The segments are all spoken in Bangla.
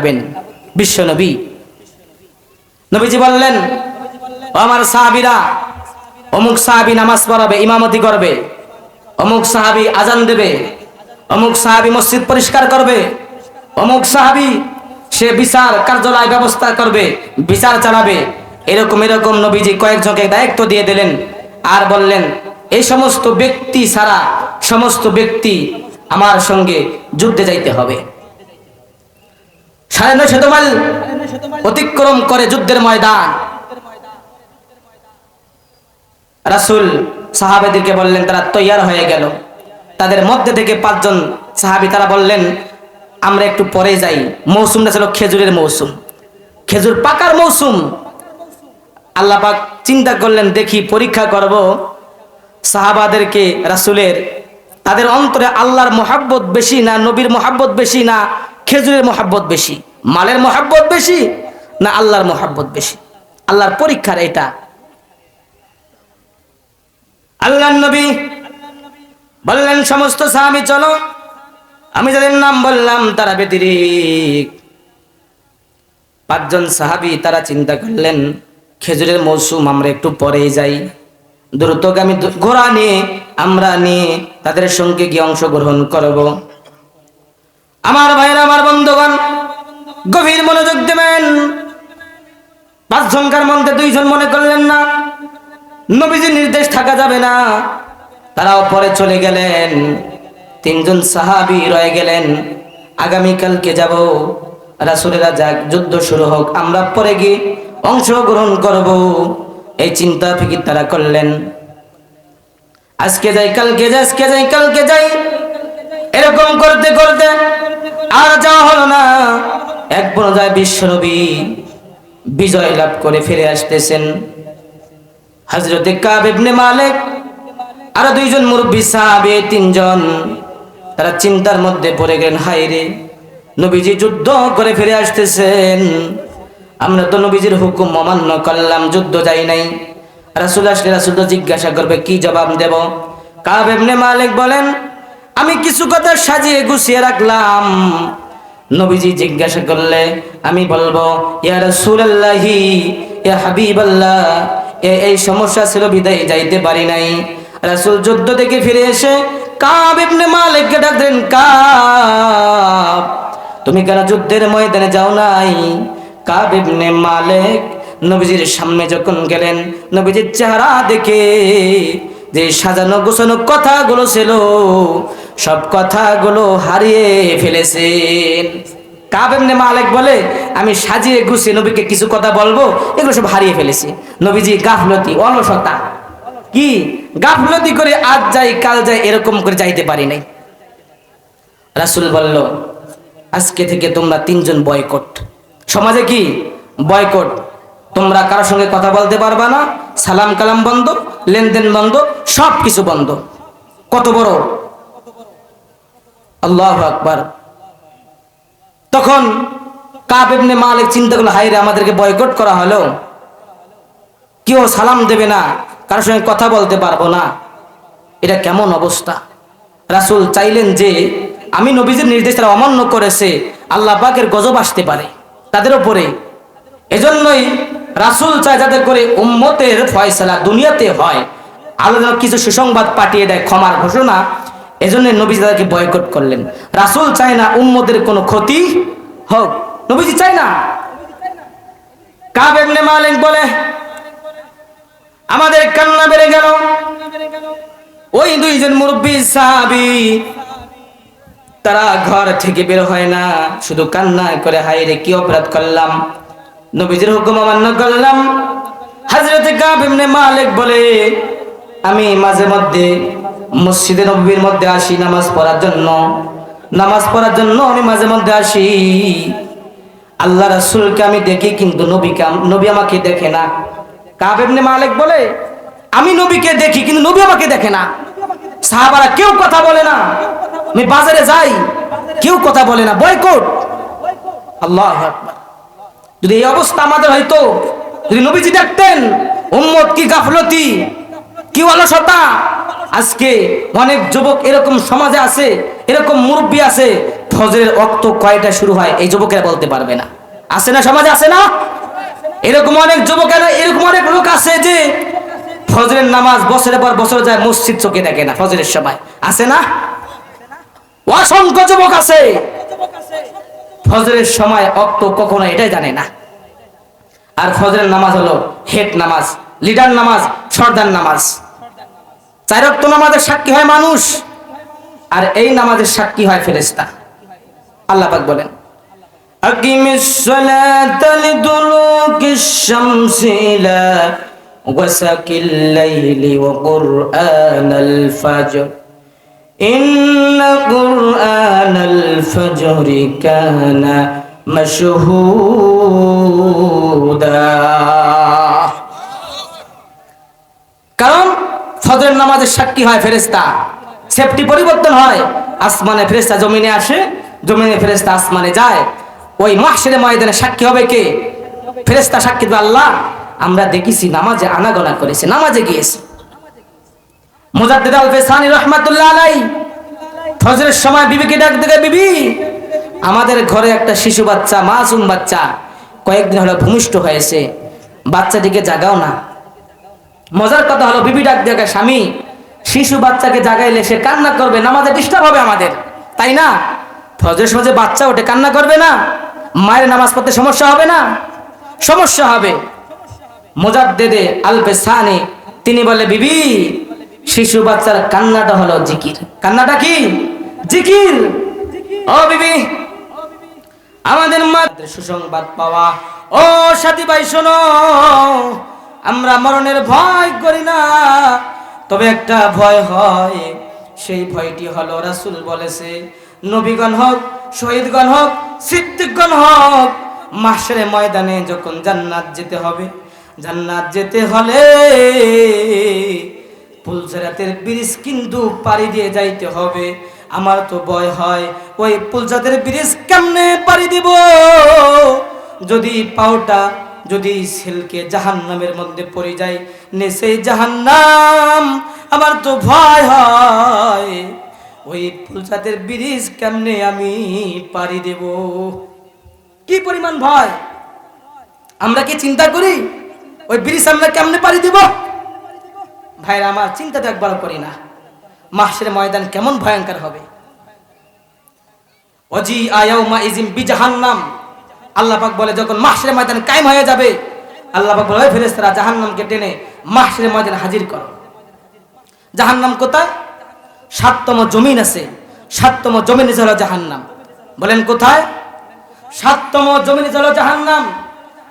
যাবেন। বিশ্ব নবী। নবীজি বললেন, আমার সাহাবিরা অমুক সাহাবি নামাজ পড়াবে, ইমামতি করবে। অমুক সাহাবি আজান দেবে। অমুক সাহাবি মসজিদ পরিষ্কার করবে। অমুক সাহাবি সে বিচার কার্যালয় ব্যবস্থা করবে, বিচার চালাবে। এরকম এরকম নবীজি কয়েকজনকে দায়িত্ব দিয়ে দিলেন আর বললেন, এই সমস্ত ব্যক্তি ছাড়া সমস্ত ব্যক্তি আমার সঙ্গে যুদ্ধে যাইতে হবে। সাড়ে নয় শত অতিক্রম করে যুদ্ধের ময়দান। রাসুল সাহাবেদেরকে বললেন, তারা তৈয়ার হয়ে গেল। তাদের মধ্যে থেকে পাঁচজন সাহাবি, তারা বললেন, আমরা একটু পরে যাই। মৌসুমটা ছিল খেজুরের মৌসুম। খেজুর পাকার মৌসুম। আল্লাহ পাক চিন্তা করলেন, দেখি, পরীক্ষা করব। সাহাবাদেরকে, রাসুলের, তাদের অন্তরে আল্লাহর মোহাব্বত বেশি না, নবীর মোহাব্বত বেশি না খেজুরের মোহাব্বত বেশি, মালের মোহাব্বত বেশি না আল্লাহর মোহাব্বত বেশি? আল্লাহর পরীক্ষার এটা। আল্লাহ নবী বললেন, সমস্ত সাহাবি, চলো। আমি যাদের নাম বললাম, তারা ব্যতিরিক। পাঁচজন সাহাবি তারা চিন্তা করলেন, খেজুরের মৌসুম, আমরা একটু পরেই যাই। দ্রুতগামী ঘোড়া নিয়ে, আমরা নিয়ে তাদের সঙ্গে গিয়ে অংশগ্রহণ করব। আমার ভাইরা আমার বন্ধুগণ, গভীর মনোযোগ দেবেন। পাঁচজনকার মধ্যে দুইজন মনে করলেন না, নবীজির নির্দেশ থাকা যাবে না। তারাও পরে চলে গেলেন, তিনজন সাহাবি রয়ে গেলেন, আগামীকালকে যাব, রাসুলেরা যাক, যুদ্ধ শুরু হোক, আমরা পরে গিয়ে অংশগ্রহণ করব। এই চিন্তা ফিকির তারা করলেন। আজকে যাই, কালকে যাই, আজকে যাই, কালকে যাই। এরকম করতে করতে আর যাওয়া হলো না। এক পর্যায়ে বিশ্বনবী বিজয় লাভ করে ফিরে আসতেছেন। হজরতে কাব ইবনে মালিক আর দুইজন মুরব্বী সাহাবে, তিনজন, তারা চিন্তার মধ্যে পড়ে গেলেন হাই রে, নবীজি যুদ্ধ করে ফিরে আসতেছেন। আমরা তো নবীজির হুকুম অমান্য করলাম, যুদ্ধ যাই নাই। রাসুল আসলে রাসুল জিজ্ঞাসা করবে, কি জবাব দেব? কাব ইবনে মালিক বলেন আমি কিছু কথা সাজিয়ে গুছিয়ে রাখলাম। নবীজি জিজ্ঞাসা করলে, আমি বলব, ইয়া রাসূলুল্লাহি, ইয়া হাবিবাল্লাহ এই সমস্যা ছিল বিদায়, যাইতে পারি নাই। রাসূল যুদ্ধ থেকে ফিরে এসে কাব ইবনে মালিককে ডাকলেন কাব, তুমি কেন যুদ্ধের ময়দানে যাও নাই? কাব ইবনে মালিক নবীজির সামনে যখন গেলেন, নবীজির চেহারা দেখে যে সাজানো গোছানো কথাগুলো ছিল, সব কথাগুলো হারিয়ে ফেলেছেন। কাব এমনি বলে, আমি সাজিয়ে গুছিয়ে নবীকে কিছু কথা বলব, এগুলো সব হারিয়ে ফেলেছি। নবীজি গাফলতি, অলসতা। কি? গাফলতি করে আজ যাই, কাল যাই, এরকম করে যাইতে পারি নাই। রাসুল বলল, আজকে থেকে তোমরা তিনজন বয়কট। সমাজে কি? বয়কট। তোমরা কারোর সঙ্গে কথা বলতে পারবা না। সালাম কালাম বন্ধ, লেনদেন বন্ধ সব কিছু বন্ধ। কত বড়? আল্লাহ আকবার। তখন কাব ইবনে মালিক চিন্তা করল হাইরে আমাদেরকে বয়কট করা হলো। কেউ সালাম দেবে না কারোর সঙ্গে কথা বলতে পারব না। এটা কেমন অবস্থা? রাসূল চাইলেন যে, আমি নবীজির নির্দেশ তারা অমান্য করেছে, আল্লাহ পাকের গজব আসতে পারে তাদের ওপরে এজন্যই রাসূল চায় যাতে করে উম্মতের ফয়সালা দুনিয়াতে হয়। আল্লাহ কিছু সুসংবাদ পাঠিয়ে দেয় ক্ষমার ঘোষণা। এজন্য নবীজি তাদেরকে বয়কট করলেন। রাসূল চায় না উম্মতের কোনো ক্ষতি হোক। নবীজি চায় না। কাব মালিক বলে, আমাদের কান্না বেড়ে গেল। ওই দুইজন মুরব্বী সাহাবি, তারা ঘর থেকে বের হয় না। শুধু কান্না করে হাই রে কি অপরাধ করলাম? নবীজির হুকুম অমান্য করলাম। হাজরতে কাব ইবনে মালিক বলে, আমি মাঝে মধ্যে মসজিদে নবীর মধ্যে আসি নামাজ পড়ার জন্য। নামাজ পড়ার জন্য আমি মাঝে মধ্যে আসি। আল্লাহ রাসূলকে আমি দেখি কিন্তু নবীকে নবী আমাকে দেখে না। কাব ইবনে মালিক বলে, আমি নবীকে দেখি কিন্তু নবী আমাকে দেখে না। সাহাবারা কেউ কথা বলে না। আমি বাজারে যাই, কেউ কথা বলে না। বয়কট! আল্লাহ আকবার। যদি এই অবস্থা আমাদের হয়তো, যদি নবীজি দেখতেন, উম্মত কি গাফলতি, কি অলসতা, আজকে অনেক যুবক এরকম সমাজে আছে, এরকম মুরব্বী আছে, ফজরের অক্ত কয়টা শুরু হয়, এই যুবকেরা বলতে পারবে না। আছে না সমাজে আছে না? এরকম অনেক যুবকেরা, এরকম অনেক লোক আছে যে ফজরের নামাজ বছরের পর বছর যায় মসজিদ চোখে দেখে না, ফজরের সময়। আছে না? অসংখ্য যুবক আছে। ফজরের সময় অক্ত কখনো এটাই জানে না আর ফজরের নামাজ হলো হেড নামাজ লিডার নামাজ সর্দার নামাজ চার অক্ত নামাজের সাক্ষী হয় মানুষ আর এই নামাজের সাক্ষী হয় ফেরেস্তা আল্লাহ পাক বলেন أقم الصلاة لدلوك الشمس إلى غسق الليل وقرآن الفجر إن قرآن الفجر كان مشهودا কারণ ফজরের নামাজের সাক্ষী হয় ফেরেস্তা সেফটি পরিবর্তন হয় আসমানে ফেরেস্তা জমিনে আসে জমিনে ফেরেস্তা আসমানে যায় ওই মাসের ময়দানে সাক্ষী হবে কে ফেরেস্তা সাক্ষী দেবে আল্লাহ আমরা দেখেছি নামাজে আনাগোনা করেছে নামাজে গিয়েছে মুজাদ্দিদ আল ফেসানি রহমাতুল্লাহ আলাই ফজরের সময় বিবিকে ডাক দেখে বিবি, আমাদের ঘরে একটা শিশু বাচ্চা, মাসুম বাচ্চা কয়েকদিন হলো ভূমিষ্ঠ হয়েছে। বাচ্চাটিকে জাগাও না। মজার কথা হলো, বিবি ডাক দেখে স্বামী, শিশু বাচ্চাকে জাগাইলে সে কান্না করবে, নামাজে ডিস্টার্ব হবে আমাদের, তাই না? ফজরের সময় বাচ্চা ওঠে, কান্না করবে না। মায়ের নামাজ পড়তে সমস্যা হবে না? সমস্যা হবে। মোজাদ্দেদে আলপে সানি তিনি বলে, বিবি শিশু বাচ্চার কান্নাটা হলো জিকির। কান্নাটা কি? জিকির। ও বিবি, আমাদের মাত্র সুসংবাদ পাওয়া। ও সাথী ভাই, শোনো, আমরা মরণের ভয় করি না, তবে একটা ভয় হয়। সেই ভয়টি হলো রাসূল বলেছে, নবীগণ হোক, শহীদগণ হোক, সিদ্দিকগণ হোক মাসের ময়দানে যখন জান্নাত যেতে হবে, জান্নাত যেতে হলে পুলসেরাতের ব্রিজ কিন্তু পাড়ি দিয়ে যাইতে হবে। আমার তো ভয় হয়, ওই পুলসাতের ব্রিজ কেমনে পাড়ি দিব? যদি পাওটা, যদি সেলকে জাহান্নামের মধ্যে পড়ে যায় নেসে জাহান্নাম, আমার তো ভয় হয়। ওই ফুলসাতের ব্রিজ কেমনে আমি পাড়ি দেব? কি পরিমাণ ভয়? আমরা কি চিন্তা করি? ওই ব্রিজ আমরা কেমনে পাড়ি দিব? ভাইরা, আমার চিন্তা তো একবার করি না। মাসের ময়দান কেমন ভয়ঙ্কর হবে। অজি আয়াও মা ইজিম বিজাহান্নাম। আল্লাহ পাক বলে, যখন মাসের ময়দান কায়েম হয়ে যাবে, আল্লাহ পাক বলে ফেরেস্তারা জাহান্নামকে টেনে মাসের ময়দান হাজির করো। জাহান্নাম কোথায়? সাততম জমিন আছে। সাততম জমিন হলো জাহান্নাম। বলেন কোথায়? সাততম জমিন হলো জাহান্নাম।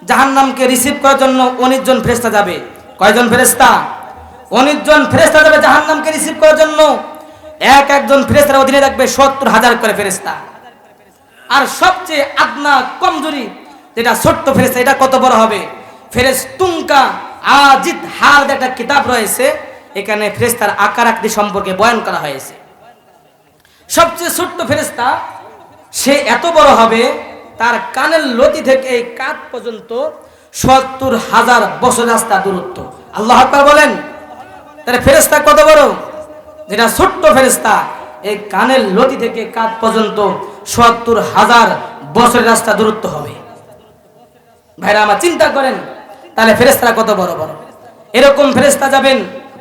জাহান্নামকে রিসিভ করার জন্য উনিশ জন ফেরেস্তা যাবে। কয়জন ফেরেস্তা উনিশ জন ফেরেস্তা যাবে জাহান্নামকে রিসিভ করার জন্য। এক একজন ফেরেস্তার অধীনে রাখবে সত্তর হাজার করে ফেরেস্তা আর সবচেয়ে আদনা কমজোরি যেটা ছোট্ট ফেরেস্তা এটা কত বড় হবে? ফেরেস্তুঙ্কা আজিদ হার একটা কিতাব রয়েছে, এখানে ফেরেস্তার আকার আকৃতি সম্পর্কে বয়ান করা হয়েছে। সবচেয়ে ছোট্ট ফেরেস্তা সে এত বড় হবে, তার কানের লতি থেকে এই কাত পর্যন্ত সত্তর হাজার বছর রাস্তা দূরত্ব। আল্লাহ বলেন তাহলে ফেরেস্তা কত বড়? যেটা ছোট্ট ফেরেস্তা এই কানের লতি থেকে কাত পর্যন্ত সত্তর হাজার বছরের রাস্তা দূরত্ব হবে। ভাইরা, আমার চিন্তা করেন, তাহলে ফেরেস্তারা কত বড় বড়? এরকম ফেরেস্তা যাবেন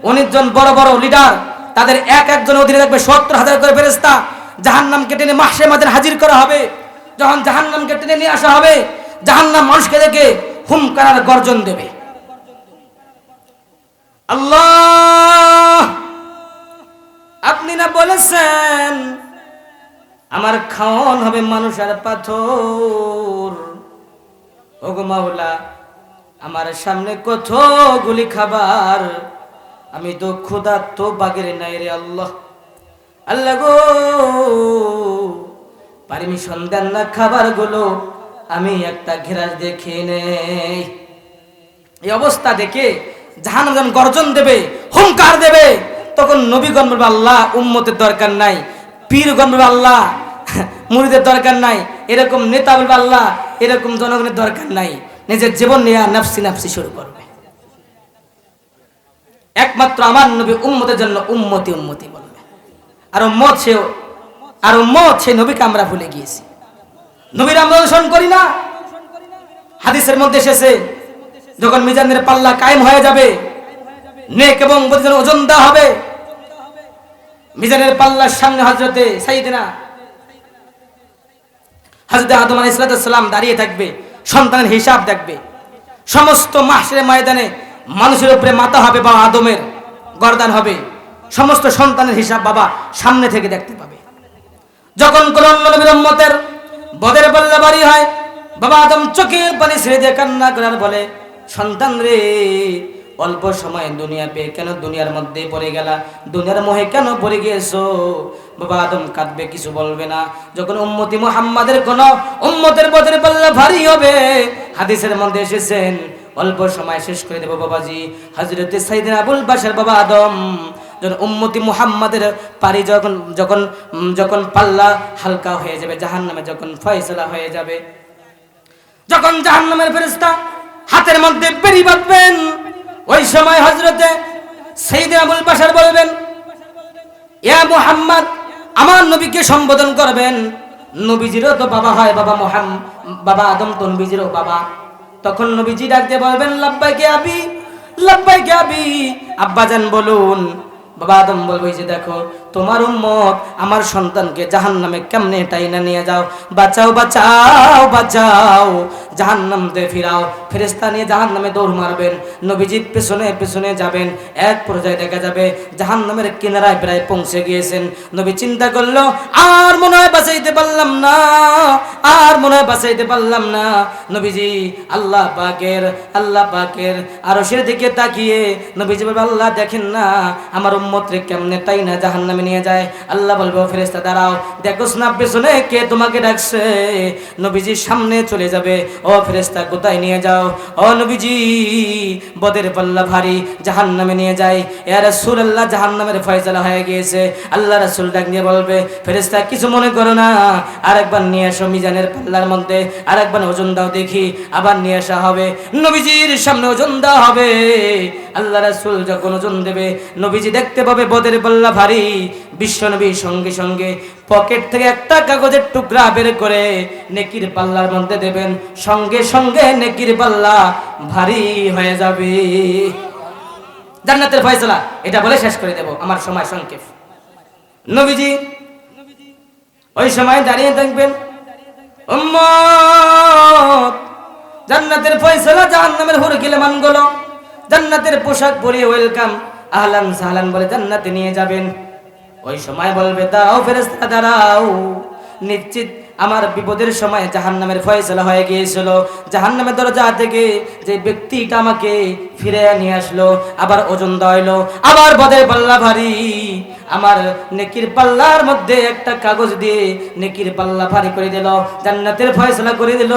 উনিশ জন বড় বড় লিডার, তাদের এক একজন অধীনে থাকবে সত্তর হাজার করে ফেরেস্তা জাহান্নামকে টেনে মাসে মাঝে হাজির করা হবে। যখন জাহান্নামকে টেনে নিয়ে আসা হবে, জাহান্নাম মানুষকে দেখে হুমকার গর্জন দেবে। আল্লাহ! আপনি না বলেছেন আমার খাওয়ান হবে মানুষের পাথর? ওগো মাওলা, আমার সামনে কত গুলি খাবার? আমি তো ক্ষুধার্ত বাগের নাই রে আল্লাহ। আল্লাহ গো, পারমিশন দেন না খাবারগুলো আমি একটা ঘেরাস দেখে নেই। এই অবস্থা দেখে জাহান যখন গর্জন দেবে, হুঙ্কার দেবে, তখন নবীগণ বলবে, আল্লাহ, উম্মতের দরকার নাই। পীরগণ বলবে, আল্লাহ, মুড়িদের দরকার নাই। এরকম নেতা বলবে, আল্লাহ, এরকম জনগণের দরকার নাই। নিজের জীবন নিয়ে নাফসি নাফসি শুরু করবে। একমাত্র আমার নবী উম্মতের জন্য উম্মতি উম্মতি বলবে। আর উম্মত সে, আর উম্মত সেই নবীকে আমরা ভুলে গিয়েছি। নবীর আমরা অনুসরণ করি না। হাদিসের মধ্যে এসেছে যখন মিজানের পাল্লা কায়েম হয়ে যাবে, নেক এবং বদিনের ওজন দেওয়া হবে। মিজানের পাল্লার সামনে হজরতে সাইদিনা হজরত আদম আলী ইসলাতাম দাঁড়িয়ে থাকবে, সন্তানের হিসাব দেখবে। সমস্ত মাসের ময়দানে মানুষের উপরে মাথা হবে বা আদমের গরদান হবে। সমস্ত সন্তানের হিসাব বাবা সামনে থেকে দেখতে পাবে। যখন উম্মতের বদের পাল্লা বাড়ি হয়, বাবা আদম চোখের পানি ছেড়ে দিয়ে কান্না করার বলে সন্তান রে, অল্প সময় দুনিয়া পেয়ে কেন দুনিয়ার মধ্যে পড়ে গেলা? দুনিয়ার মোহে কেন পড়ে গিয়েছো? বাবা আদম কাঁদবে, কিছু বলবে না। যখন উম্মতি মুহাম্মাদের কোন উম্মতের বদের পাল্লা ভারী হবে, হাদিসের মধ্যে এসেছেন, অল্প সময় শেষ করে দেবো বাবাজি। হজরতে সাইদিন আবুল বাসার বাবা আদম, যখন উম্মতি মুহাম্মাদের পারি যখন যখন যখন পাল্লা হালকা হয়ে যাবে জাহান নামে যখন ফয়সলা হয়ে যাবে, যখন জাহান নামের ফেরিস্তা হাতের মধ্যে বেরি বাঁধবেন। ওই সময় হজরতে সেইদিন আবুল বাসার বলবেন ইয়া মুহাম্মদ, আমার নবীকে সম্বোধন করবেন। নবীজিরও তো বাবা হয়, বাবা মোহাম, বাবা আদম তো নবীজিরও বাবা। তখন নবীজি ডাকতে বলবেন লাব্বাই কে আবি লাব্বাই কে আবি, আব্বাজান বলুন। বাবা আদম বলব যে দেখো তোমার উম্মত আমার সন্তানকে জাহান নামে কেমনে টাইনা নিয়ে যাও? বাঁচাও বাঁচাও বাঁচাও। জাহান নামতে ফিরাও। ফেরেস্তা নিয়ে জাহান নামে দৌড় মারবেন। নবীজির পেছনে পেছনে যাবেন। এক পর্যায়ে দেখা যাবে জাহান নামের কিনারায় প্রায় পৌঁছে গিয়েছেন। নবী চিন্তা করল, আর মনে হয় বাঁচাইতে পারলাম না, আর মনে হয় বাঁচাইতে পারলাম না। নবীজি আল্লাহ পাকের আল্লাহ পাকের আরও সের দিকে তাকিয়ে নবীজি আল্লাহ দেখেন না, আমার উম্মত রে কেমনে তাই না জাহান নামে নিয়ে যায়। আল্লাহ বলবে ফেরেস্তা দাঁড়াও। দেখোস না পেছনে কে তোমাকে ডাকছে? নবীজি সামনে চলে যাবে। ও ফেরেস্তা কোথায় নিয়ে যাও? ও নবীজি, বদের পাল্লা ভারী জাহান নামে নিয়ে যায়। এ রাসূল আল্লাহ জাহান নামের ফয়সালা হয়ে গিয়েছে। আল্লাহ রাসূল ডাক নিয়ে বলবে ফেরেস্তা কিছু মনে করো না। আরেকবার নিয়ে আসো মিজানের পাল্লার মধ্যে। আরেকবার ওজন দাও দেখি। আবার নিয়ে আসা হবে। নবীজির সামনে ওজন দেওয়া হবে। আল্লাহ রাসূল যখন ওজন দেবে, নবীজি দেখতে পাবে বদের পাল্লা ভারী। বিশ্ব নবী সঙ্গে সঙ্গে পকেট থেকে একটা কাগজের টুকরা বের করে নেকির পাল্লার মধ্যে দেবেন। সঙ্গে সঙ্গে নেকির পাল্লা ভারী হয়ে যাবে। জান্নাতের ফয়সালা, এটা বলে শেষ করে দেব। আমার সময় সংক্ষেপ। নবীজি, ওই সময় দাঁড়িয়ে থাকবেন। জান্নাতের ফয়সালা জাহান্নামের হুরকিলে মানগুলো। জান্নাতের পোশাক পরিয়ে ওয়েলকাম আহলান সাহলান বলে জান্নাতে নিয়ে যাবেন। ওই সময় বলবে, দাও ফেরেস্তা দাঁড়াও। নিশ্চিত আমার বিপদের সময় জাহান নামের ফয়সলা হয়ে গিয়েছিল। জাহান নামের দরজা থেকে যে ব্যক্তিটা আমাকে ফিরে নিয়ে আসলো, আবার ওজন দইলো আবার বদে পাল্লা ভারী। আমার নেকির পাল্লার মধ্যে একটা কাগজ দিয়ে নেকির পাল্লা ভারী করে দিল, জান্নাতের ফয়সলা করে দিল।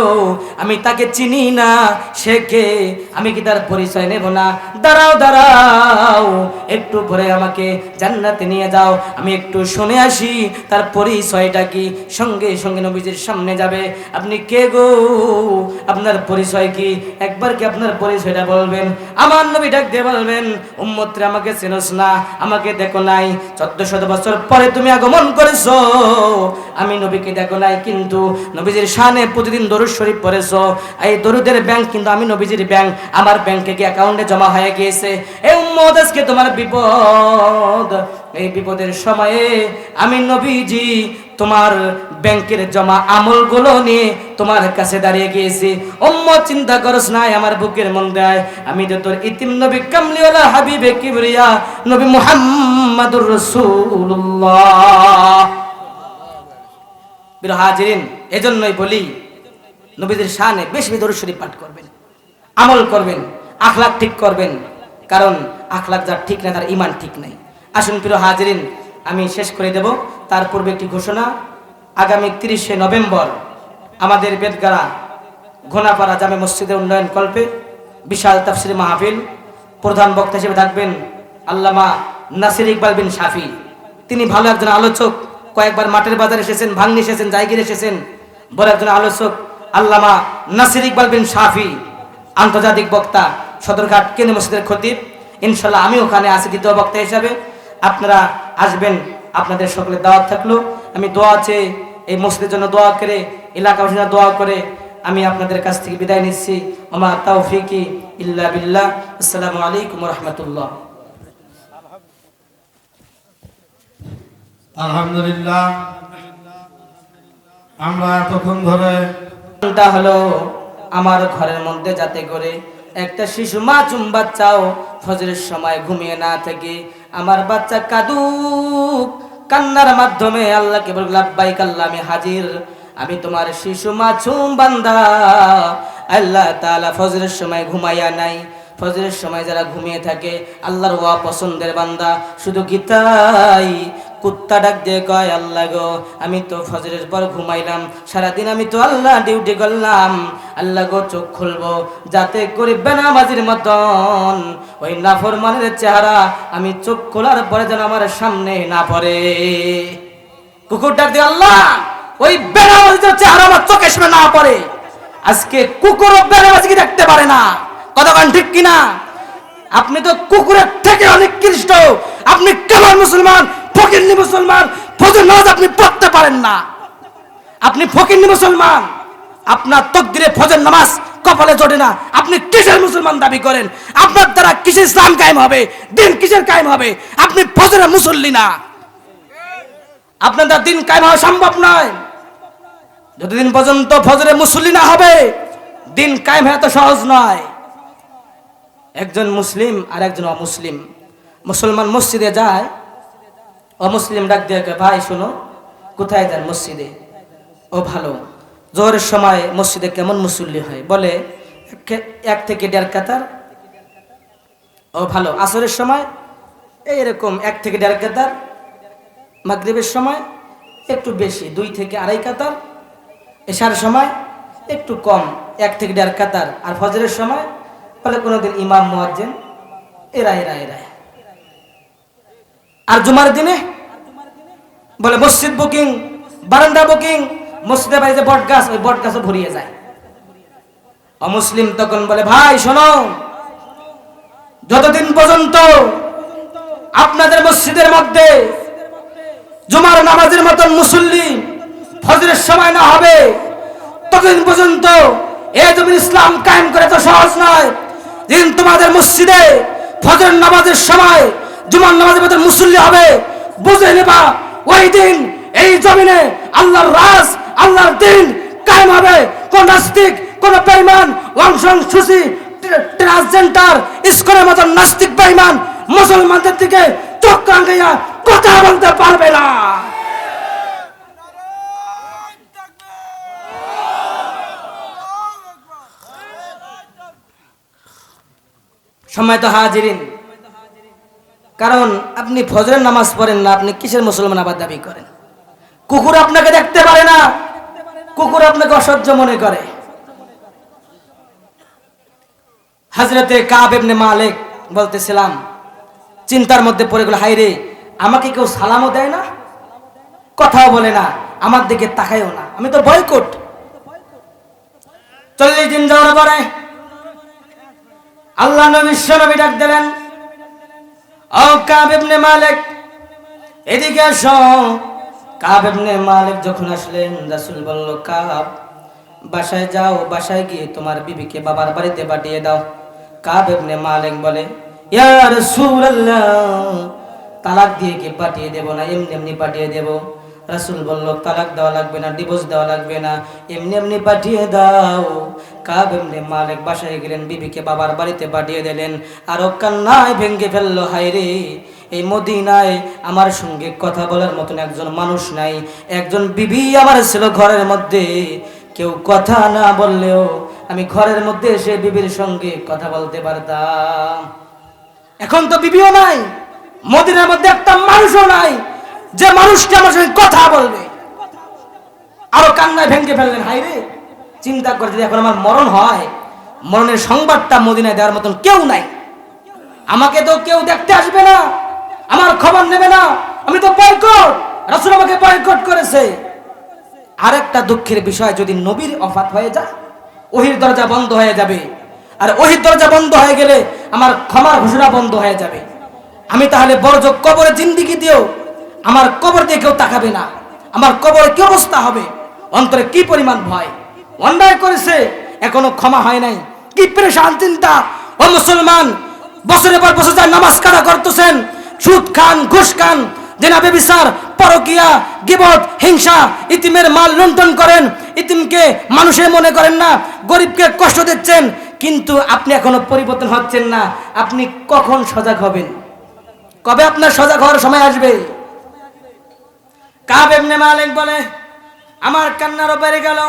আমি তাকে চিনি না, সে কে? আমি কি তার পরিচয় নেব না? দাঁড়াও দাঁড়াও, একটু পরে আমাকে জান্নাতে নিয়ে যাও। আমি একটু শুনে আসি, তার পরিচয়টা কি? সঙ্গে সঙ্গে নবীজির সামনে যাবে। আপনি কে গো? আপনার পরিচয় কি? একবার কি আপনার পরিচয়টা বলবেন? আমার নবী ডাক দিয়ে বলবেন, উম্মত্রে আমাকে চেনস না, আমাকে দেখো নাই চোদ্দ শত বছর পরে তুমি আগমন করেছ। আমি নবীকে দেখো নাই, কিন্তু নবীজির সানে প্রতিদিন দরুদ শরীফ পড়েছ। এই দরুদের ব্যাংক কিন্তু আমি নবীজির ব্যাংক। আমার ব্যাংকে কি অ্যাকাউন্টে জমা হয়ে গিয়েছে? এই উম্মদ আজকে তোমার বিপদ। এই বিপদের সময়ে আমি নবীজি তোমার ব্যাংকের জমা আমলগুলো নিয়ে তোমার কাছে দাঁড়িয়ে গিয়েছি। অম্ম চিন্তা করস নাই আমার বুকের মন দেয় আমি তো তোর ইতিম নবী কামলিওয়ালা হাবিবে কিবরিয়া, নবী মুহাম্মাদুর রাসূলুল্লাহ। বীর হাজিরিন, এজন্যই বলি, নবীদের শানে বেশ বেদর পাঠ করবেন, আমল করবেন আখলাক ঠিক করবেন। কারণ আখলাক যার ঠিক নাই তার ইমান ঠিক নাই। আসুন প্রিয় হাজিরিন আমি শেষ করে দেব। তার পূর্বে একটি ঘোষণা। আগামী তিরিশে নভেম্বর আমাদের বেদগাড়া ঘোনাপাড়া জামে মসজিদের উন্নয়ন কল্পে বিশাল তাফসির মাহফিল প্রধান বক্তা হিসেবে থাকবেন আল্লামা নাসির ইকবাল বিন শাফি। তিনি ভালো একজন আলোচক। কয়েকবার মাঠের বাজারে এসেছেন, ভাঙ্গি এসেছেন, জায়গির এসেছেন। বড় একজন আলোচক আল্লামা নাসির ইকবাল বিন শাফি। আন্তর্জাতিক বক্তা, সদরঘাট কেন্দ্র মসজিদের খতিব। ইনশাল্লাহ আমি ওখানে আছি দ্বিতীয় বক্তা হিসাবে। আপনারা আসবেন আপনাদের সকলের দাওয়াত থাকল। আমি দোয়া আছে এই মসজিদের জন্য দোয়া করে এলাকাবাসীর দোয়া করে আমি আপনাদের কাছ থেকে বিদায় নিচ্ছি। ওমা তাওফিকি ইল্লা বিল্লাহ। আসসালামু আলাইকুম রহমতুল্লাহ। আলহামদুলিল্লাহ। আমরা এতক্ষণ ধরে টা হলো আমার ঘরের মধ্যে যাতে করে একটা শিশু মাচুম বাচ্চাও ফজরের সময় ঘুমিয়ে না থেকে। আমার বাচ্চা কাদুক কান্নার মাধ্যমে আল্লাহকে বলল আব্বাই কাল্লা আমি হাজির। আমি তোমার শিশু মাছুম বান্দা। আল্লাহ তালা ফজরের সময় ঘুমাইয়া নাই। ফজরের সময় যারা ঘুমিয়ে থাকে, আল্লাহর ওয়া পছন্দের বান্দা। শুধু গীতাই। কুত্তা ডাক দিয়ে কয়, আল্লাহ গো, আমি তো ফজরের পর ঘুমাইলাম, সারাদিন আমি তো আল্লাহ ডিউটি করলাম। আল্লাহ গো, চোখ খুলবো, যাতে করে বেনামাজির মতন। ওই নাফরমানের চেহারা আমি চোখ খোলার পরে যেন আমার সামনে না পড়ে। কুকুর ডাক দিয়ে, আল্লাহ, ওই বেনামাজির চেহারা আমার চোখে সামনে না পড়ে। আজকে কুকুরও বেনামাজিকে দেখতে পারে না। কতক্ষণ ঠিক কিনা? আপনি তো কুকুরের থেকে অনেক কৃষ্ট। আপনি কেমন মুসলমান ফকিরনি মুসলমান, ফজর নামাজ আপনি পড়তে পারেন না। আপনি ফকিরনি মুসলমান, আপনার তকদিরে ফজর নামাজ কপালে জোটে না। আপনি কিসের মুসলমান দাবি করেন? আপনার দ্বারা কিসের ইসলাম কায়েম হবে? দিন কিসের কায়েম হবে? আপনি ফজরের মুসল্লি না। আপনার দ্বারা দিন কায়েম হওয়া সম্ভব নয়। যতদিন পর্যন্ত ফজরে মুসল্লি না হবে, দিন কায়েম হওয়া তো সহজ নয়। একজন মুসলিম আর একজন অমুসলিম। মুসলমান মসজিদে যায় অমুসলিম ডাক দিয়ে ভাই, শোনো, কোথায় যান মসজিদে? ও, ভালো। জোহরের সময় মসজিদে কেমন মুসল্লি হয়? বলে এক- থেকে দেড় কাতার। ও, ভালো। আসরের সময়? এইরকম, এক থেকে দেড় কাতার। মাগরিবের সময়? একটু বেশি, দুই থেকে আড়াই কাতার। এশার সময়? একটু কম, এক থেকে দেড় কাতার। আর ফজরের সময়? বলে, কোনোদিন ইমাম মুয়াজ্জিন। এরা এরা এরা। আর জুমার দিনে? বলে, মসজিদ বুকিং, বারান্দা বুকিং মসজিদে বাড়িতে বট গাছ, ওই বট গাছও ভরিয়ে যায়। অমুসলিম তখন বলে, ভাই, শোনো, যতদিন পর্যন্ত আপনাদের মসজিদের মধ্যে জুমার নামাজের মতন মুসল্লি ফজরের সময় না হবে, ততদিন পর্যন্ত এ জমির ইসলাম কায়েম করে তো সহজ নয়। যেদিন তোমাদের মসজিদে ফজর নামাজের সময় জুমার নামাজের মতন মুসল্লি হবে। বুঝে নেবা, ওই দিন এই জমিনে আল্লাহর রাজ, আল্লাহর দিন কায়েম হবে। কোন নাস্তিক, কোন বেঈমান, ওয়াংশং সুসি ট্রান্সজেন্ডার, ইসকনের মতন নাস্তিক, বেঈমান, মুসলমানদের দিকে চোখ রাঙাইয়া কথা বলতে পারবে না। সময় তো হাজিরিন কারণ আপনি ফজরের নামাজ পড়েন না, আপনি কিসের মুসলমান আবার দাবি করেন? কুকুর আপনাকে দেখতে পারে না। কুকুর আপনাকে অসহ্য মনে করে। হাজরতে কাব এমনি মালিক বলতেছিলাম, চিন্তার মধ্যে পড়ে গেল হাই রে আমাকে কেউ সালামও দেয় না? কথাও বলে না, আমার দিকে তাকায়ও না। আমি তো বয়কট। চল্লিশ দিন যাওয়ার পরে আল্লাহ নবী নবী ডাক দিলেন ও কাবিবনে মালিক। এদিকে আসো। কাব ইবনে মালিক যখন আসলেন, রাসূল বলল, কাব, বাসায় যাও, বাসায় গিয়ে তোমার বিবিকে বাবার বাড়িতে পাঠিয়ে দাও। কাবিবনে মালিক বলে, ইয়া রাসূলুল্লাহ, তালাক দিয়ে কি পাঠিয়ে দেব না? এমনি এমনি পাঠিয়ে দেব। রাসূল বলল, তালাক দেওয়া লাগবে না, ডিভোর্স দেওয়া লাগবে না। এমনি এমনি পাঠিয়ে দাও। কাব এমনি মালিক বাসায় গেলেন, বিবিকে বাবার বাড়িতে পাঠিয়ে দিলেন। আরও কান্নায় ভেঙ্গে ফেলল, হায় রে, এই মদিনায় আমার সঙ্গে কথা বলার মতন একজন মানুষ নাই। একজন বিবি আমার ছিল ঘরের মধ্যে। কেউ কথা না বললেও আমি ঘরের মধ্যে এসে বিবির সঙ্গে কথা বলতে পারতাম। এখন তো বিবিও নাই, মদিনার মধ্যে একটা মানুষও নাই। যে মানুষটা আমার সঙ্গে কথা বলবে, আরও কান্নায় ভেঙে ফেললেন হাই রে চিন্তা করে যদি এখন আমার মরণ হয়, মরণের সংবাদটা মদিনায় দেওয়ার মতন কেউ নাই। আমাকে তো কেউ দেখতে আসবে না, আমার খবর নেবে না। আমি তো বয়কট রাসূল আমাকে বয়কট করেছে। আরেকটা দুঃখের বিষয়, যদি নবীর অফাত হয়ে যায়, ওহির দরজা বন্ধ হয়ে যাবে। আর ওহির দরজা বন্ধ হয়ে গেলে আমার ক্ষমার ঘোষণা বন্ধ হয়ে যাবে। আমি তাহলে বড় কবরে জিন্দিগি দিও আমার কবর দিয়ে কেউ তাকাবে না। আমার কবরে কি অবস্থা হবে? অন্তরে কি পরিমাণ ভয়? অন্যায় করেছে, এখনও ক্ষমা হয় নাই। কি পরেশান চিন্তা। ও মুসলমান, বছরের পর বছর যায় নামাজ কাদা করতেছেন, সুদ খান, ঘুষ খান জেনাবে বিচার পরকিয়া, গিবত, হিংসা, ইতিমের মাল লুণ্ঠন করেন, ইতিমকে মানুষের মনে করেন না, গরিবকে কষ্ট দিচ্ছেন, কিন্তু আপনি এখনও পরিবর্তন হচ্ছেন না। আপনি কখন সজাগ হবেন? কবে আপনার সজাগ হওয়ার সময় আসবে? কাব মালিক বলে, আমার কান্নারও বেড়ে গেল।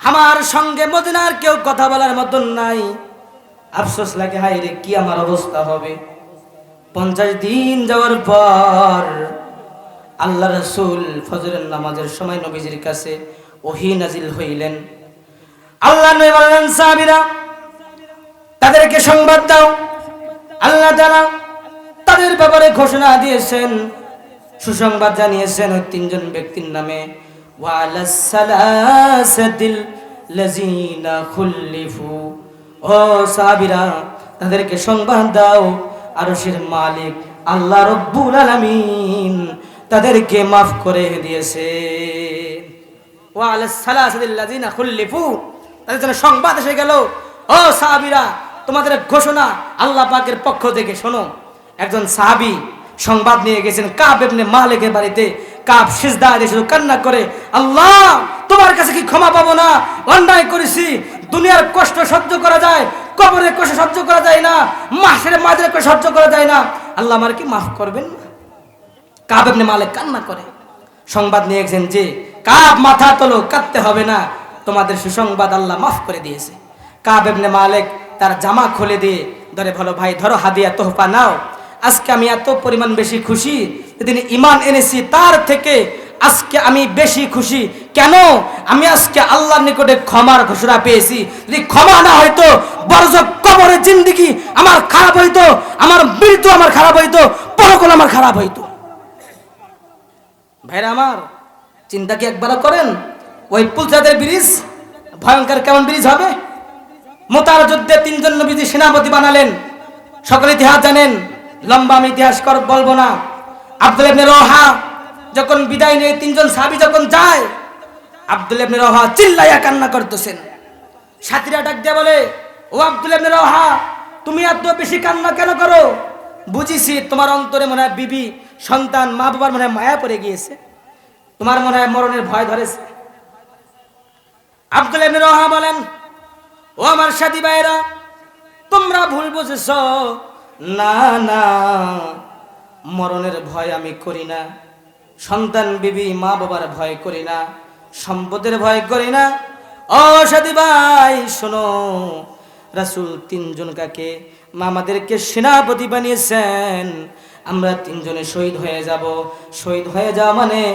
আমার সঙ্গে মদিনার কেউ কথা বলার মতন নাই। আফসোস লাগে হাই রে, কি আমার অবস্থা হবে? পঞ্চাশ দিন যাওয়ার পর আল্লাহ রসুল ফজরের নামাজের সময় নবীজির কাছে ওহি নাজিল হইলেন। আল্লাহ তাদেরকে সংবাদ দাও। আল্লাহ তাআলা তাদের ব্যাপারে ঘোষণা দিয়েছেন, সুসংবাদ জানিয়েছেন ওই তিনজন ব্যক্তির নামে। ওয়ালাস সালাসাতিল লাযিনা খুল্লিফু। ও সাহাবীরা, তাদেরকে সংবাদ দাও, আরশের মালিক আল্লাহ রব্বুল আলামিন তাদেরকে মাফ করে দিয়েছে। ওয়ালাস সালাসাতিল লাযিনা খুল্লিফু, তাদের জন্য সংবাদ এসে গেল। ও সাহাবীরা, তোমাদের ঘোষণা আল্লাহ পাকের পক্ষ থেকে, শোনো। একজন সাহাবী সংবাদ নিয়ে গেছেন কাব এমনি মালিকের বাড়িতে। কাব সিজদা দিয়ে শুধু কান্না করে, আল্লাহ, তোমার কাছে কি ক্ষমা পাবো না? অন্যায় করেছি। দুনিয়ার কষ্ট সহ্য করা যায়, কবরের কষ্ট সহ্য করা যায় না, মাসের মাঝের কষ্ট সহ্য করা যায় না। আল্লাহ আমার কি মাফ করবেন না? কাব এমনি মালিক কান্না করে। সংবাদ নিয়ে গেছেন যে কাপ মাথা তোলো, কাঁদতে হবে না। তোমাদের সুসংবাদ আল্লাহ মাফ করে দিয়েছে। কাব এমনি মালিক তার জামা খুলে দিয়ে, ধরে ভালো ভাই, ধরো হাদিয়া, তোহফা নাও। আজকে আমি এত পরিমাণ বেশি খুশি যেদিন ইমান এনেছি, তার থেকে আজকে আমি বেশি খুশি। কেন? আমি আজকে আল্লাহর নিকটে ক্ষমার ঘোষণা পেয়েছি। যদি ক্ষমা না হয়তো বরজ কবরের জিন্দিগি আমার খারাপ হইতো, আমার মৃত্যু আমার খারাপ হইতো, পরকল আমার খারাপ হইতো। ভাইরা আমার, চিন্তা কি একবার করেন? ওই পুলচাদের ব্রিজ? ভয়ঙ্কর কেমন ব্রিজ হবে? মোতার যুদ্ধে তিনজন নবীজি সেনাপতি বানালেন। সকল ইতিহাস জানেন, লম্বা আমি ইতিহাস কর বলব না। আব্দুল ইবনে রহা যখন বিদায় নিয়ে, তিনজন সাহাবী যখন যায়, আব্দুল ইবনে রহা চিল্লাইয়া কান্না করতেছেন। সাথীরা ডাক দিয়ে বলে, ও আব্দুল ইবনে রহা, তুমি এত বেশি কান্না কেন করো? বুঝিছি তোমার অন্তরে মনে হয় বিবি, সন্তান, মা বাবার মনে হয় মায়া পড়ে গিয়েছে। তোমার মনে হয় মরণের ভয় ধরেছে। আব্দুল ইবনে রহা বলেন, ও আমার সাথী ভাইরা তোমরা ভুল বুঝেছ। না না। মরণের ভয় আমি করি না। সন্তান বিবি, মা বাবার ভয় করি না। সম্পদের ভয় করি না। অসাধী ভাই, শোনো। রাসুল তিনজন কাকে? মামাদেরকে সেনাপতি বানিয়েছেন। আমরা তিনজনে শহীদ হয়ে যাব। শহীদ হয়ে যাওয়া মানে